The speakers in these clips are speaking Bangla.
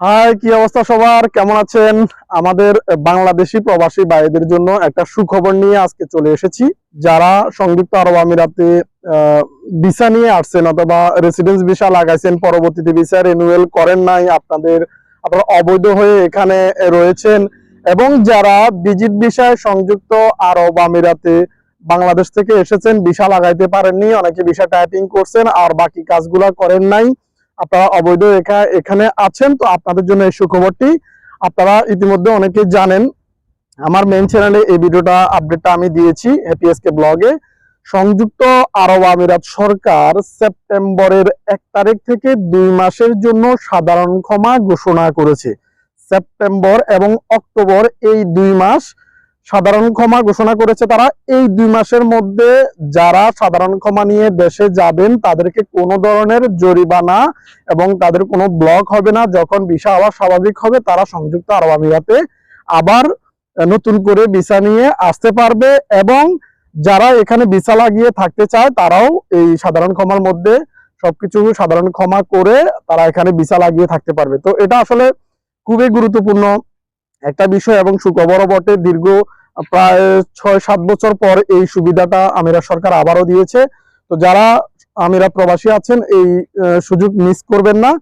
হাই, কি অবস্থা সবার? কেমন আছেন? আমাদের বাংলাদেশি প্রবাসী ভাইদের জন্য একটা সুখবর নিয়ে আজকে চলে এসেছি। যারা সংযুক্ত আরব আমিরাতে ভিসা নিয়ে আসছেন অথবা রেসিডেন্স ভিসা লাগাইছেন, পরবর্তীতে ভিসা রিনিউয়াল করেন নাই, আপনাদের, আপনারা অবৈধ হয়ে এখানে রয়েছেন এবং যারা ভিজিট ভিসায় সংযুক্ত আরব আমিরাতে বাংলাদেশ থেকে এসেছেন ভিসা লাগাইতে পারেননি, অনেকে ভিসা টাইপিং করছেন, আর বাকি কাজগুলা করেন নাই। আপনারা অবৈধ এখা- এখানে আছেন, তো আপনাদের জন্য এই সুখবরটি আপনারা ইতিমধ্যে অনেকে জানেন। আমার মেন চ্যানেলে এই ভিডিওটা আপডেটটা আমি দিয়েছি হ্যাপিএসকে ব্লগে সংযুক্ত আরব আমিরাত সরকার সেপ্টেম্বরের এক তারিখ থেকে দুই মাসের জন্য সাধারণ ক্ষমা ঘোষণা করেছে। সেপ্টেম্বর এবং অক্টোবর এই দুই মাস সাধারণ ক্ষমা ঘোষণা করেছে তারা। এই দুই মাসের মধ্যে যারা সাধারণ ক্ষমা নিয়ে দেশে যাবেন, তাদেরকে কোনো ধরনের জরিমানা এবং তাদের কোনো ব্লক হবে না। যখন ভিসা আবার স্বাভাবিক হবে, তারা সংযুক্ত আরব আমিরাতে আবার নতুন করে ভিসা নিয়ে আসতে পারবে এবং যারা এখানে ভিসা লাগিয়ে থাকতে চায়, তারাও এই সাধারণ ক্ষমার মধ্যে সবকিছু সাধারণ ক্ষমা করে তারা এখানে ভিসা লাগিয়ে থাকতে পারবে। তো এটা আসলে খুবই গুরুত্বপূর্ণ একটা বিষয় এবং সুখবরও বটে। দীর্ঘ প্রায় ছয়, সাত বছর পর এই সুবিধাটা আমিরা সরকার আবারও দিয়েছে। তো যারা আমিরা প্রবাসী আছেন, এই সুযোগ মিস করবেন না।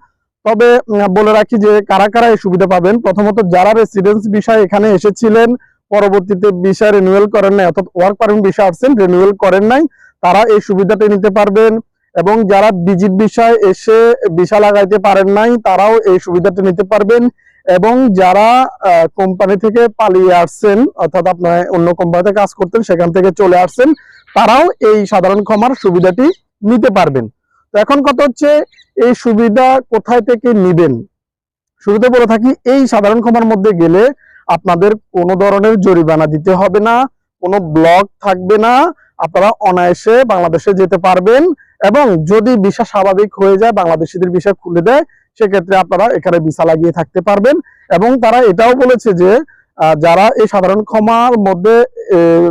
তবে বলে রাখি যে কারা কারা এই সুবিধা পাবেন, প্রথমত যারা রেসিডেন্স বিষয় এখানে এসেছিলেন, পরবর্তীতে বিষয় রিনিউয়াল করেন নাই, অর্থাৎ ওয়ার্ক পারমিট ভিসা আসছেন রিনিউয়াল করেন নাই, তারা এই সুবিধাটা নিতে পারবেন। এবং যারা ভিজিট বিষয় এসে ভিসা লাগাইতে পারেন নাই, তারাও এই সুবিধাটা নিতে পারবেন। এবং যারা কোম্পানি থেকে পালিয়ে আসছেন, অর্থাৎ আপনার অন্য কোম্পানিতে কাজ করতেন, সেখান থেকে চলে আসছেন, তারাও এই সাধারণ ক্ষমার সুবিধাটি নিতে পারবেন। তো এখন কথা হচ্ছে, এই সুবিধা কোথায় থেকে নিবেন? শুরুতে বলে থাকি, এই সাধারণ ক্ষমার মধ্যে গেলে আপনাদের কোনো ধরনের জরিমানা দিতে হবে না, কোনো ব্লক থাকবে না, আপনারা অনায়াসে বাংলাদেশে যেতে পারবেন এবং যদি ভিসা স্বাভাবিক হয়ে যায়, বাংলাদেশিদের ভিসা খুলে দেয় সেক্ষেত্রে আপনারা এখানে ভিসা লাগিয়ে থাকতে পারবেন এবং তারা এটাও বলেছে যে যারা এই সাধারণ ক্ষমার মধ্যে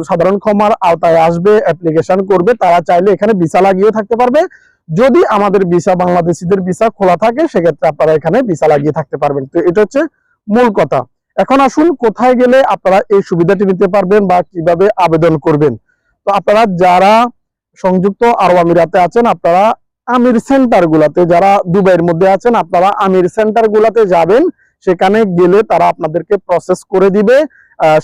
সাধারণ ক্ষমার আওতায় আসবে অ্যাপ্লিকেশন করবে, তারা চাইলে এখানে ভিসা লাগিয়ে থাকতে পারবে। যদি আমাদের ভিসা, বাংলাদেশিদের ভিসা খোলা থাকে, সেক্ষেত্রে আপনারা এখানে ভিসা লাগিয়ে থাকতে পারবেন। তো এটা হচ্ছে মূল কথা। এখন আসুন, কোথায় গেলে আপনারা এই সুবিধাটি নিতে পারবেন বা কীভাবে আবেদন করবেন? তো আপনারা যারা সংযুক্ত আরব আমিরাতে আছেন, আপনারা আমির সেন্টার গুলাতে যারা দুবাইয়ের মধ্যে আছেন, আপনারা আমির সেন্টার গুলাতে যাবেন। সেখানে গেলে তারা আপনাদেরকে প্রসেস করে দিবে।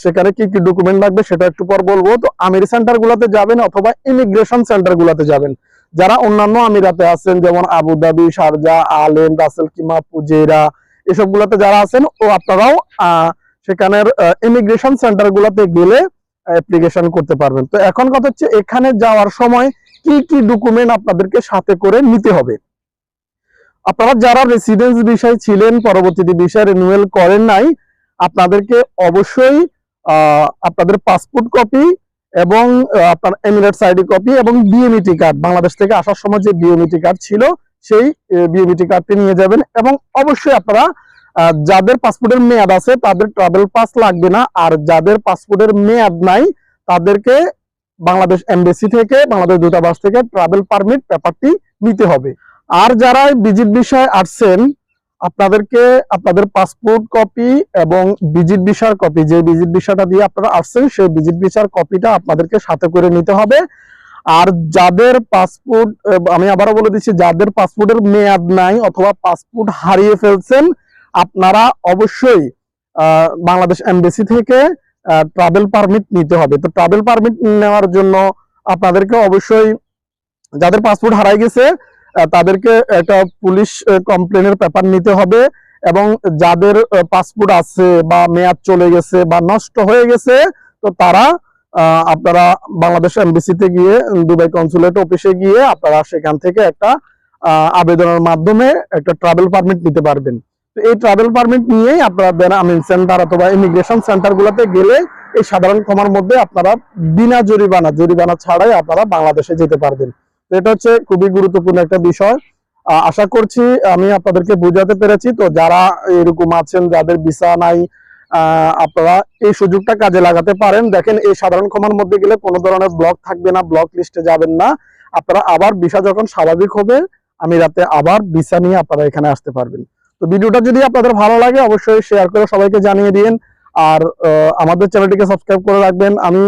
সেখানে কি কি ডকুমেন্ট লাগবে সেটা একটু পর বলব। তো আমির সেন্টার গুলাতে যাবেন অথবা ইমিগ্রেশন সেন্টার গুলাতে যাবেন। যারা অন্যান্য আমিরাতে আছেন, যেমন আবুধাবি শারজা, আলেম, রাসেল কিমা পুজেরা এসব গুলাতে যারা আছেন, ও আপনারাও সেখানের ইমিগ্রেশন সেন্টার গুলাতে গেলে অ্যাপ্লিকেশন করতে পারবেন। তো এখন কথা হচ্ছে, এখানে যাওয়ার সময় কি কি ডকুমেন্ট আপনাদেরকে সাথে করে নিতে হবে? আপনারা যারা রেসিডেন্স বিষয় ছিলেন, পরবর্তীতে বিষয় রিনিউয়াল করেন নাই, আপনাদেরকে অবশ্যই আপনাদের পাসপোর্ট কপি এবং আপনার এমিরেটস আইডি কপি এবং বিএমইটি কার্ড বাংলাদেশ থেকে আসার সময় যে বিএমইটি কার্ড ছিল, সেই বিএমইটি কার্ডটি নিয়ে যাবেন এবং অবশ্যই আপনারা যাদের পাসপোর্টের মেয়াদ আছে, তাদের ট্রাভেল পাস লাগবে না, আর যাদের পাসপোর্টের মেয়াদ নাই, তাদেরকে বাংলাদেশ এমবেসি থেকে, বাংলাদেশ দূতাবাস থেকে ট্রাভেল পারমিট পেপারটি নিতে হবে। আর যারা ভিজিট বিষয় আসছেন, আপনাদেরকে আপনাদের পাসপোর্ট কপি এবং ভিজিট ভিসার কপি যে ভিজিট ভিসাটা দিয়ে আপনারা আসছেন, সেই ভিজিট ভিসার কপিটা আপনাদেরকে সাথে করে নিতে হবে। আর যাদের পাসপোর্ট আমি আবারও বলে দিচ্ছি, যাদের পাসপোর্টের মেয়াদ নাই অথবা পাসপোর্ট হারিয়ে ফেলছেন, আপনারা অবশ্যই বাংলাদেশ এমবেসি থেকে ট্রাভেল পারমিট নিতে হবে। তো ট্রাভেল পারমিট নেওয়ার জন্য আপনাদেরকে অবশ্যই যাদের পাসপোর্ট হারাই গেছে তাদেরকে একটা পুলিশ কমপ্লেনের পেপার নিতে হবে এবং যাদের পাসপোর্ট আছে বা মেয়াদ চলে গেছে বা নষ্ট হয়ে গেছে, তো তারা আপনারা বাংলাদেশ এমবিসিতে গিয়ে, দুবাই কনসুলেট অফিসে গিয়ে আপনারা সেখান থেকে একটা আবেদনের মাধ্যমে একটা ট্রাভেল পারমিট নিতে পারবেন। এই ট্রাভেল পারমিট নিয়েই আপনারা আমিন সেন্টার অথবা ইমিগ্রেশন সেন্টার গুলোতে গেলে এই সাধারণ ক্ষমার মধ্যে আপনারা বিনা জরিমানা জরিমানা ছাড়াই আপনারা বাংলাদেশে যেতে পারবেন। এটা হচ্ছে খুবই গুরুত্বপূর্ণ একটা বিষয়। আশা করছি আমি আপনাদেরকে বোঝাতে পেরেছি। তো যারা এরকম আছেন, যাদের ভিসা নাই আপনারা এই সুযোগটা কাজে লাগাতে পারেন। দেখেন, এই সাধারণ ক্ষমার মধ্যে গেলে কোনো ধরনের ব্লক থাকবে না ব্লক লিস্টে যাবেন না। আপনারা আবার ভিসা যখন স্বাভাবিক হবে, আমি রাতে আবার ভিসা নিয়ে আপনারা এখানে আসতে পারবেন। তো ভিডিওটা যদি আপনাদের ভালো লাগে, অবশ্যই শেয়ার করে সবাইকে জানিয়ে দিন আর আমাদের চ্যানেলটিকে সাবস্ক্রাইব করে রাখবেন। আমি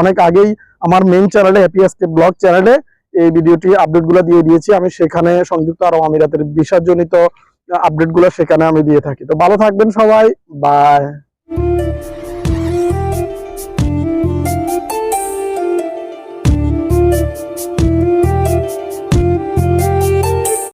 অনেক আগেই আমার মেইন চ্যানেলে হ্যাপিএসকে ব্লগ চ্যানেলে এই ভিডিওটি আপডেটগুলো দিয়ে দিয়েছি। আমি সেখানে সংযুক্ত আরব আমিরাতের বিষয়জনিত আপডেটগুলো সেখানে আমি দিয়ে থাকি। তো ভালো থাকবেন সবাই। বাই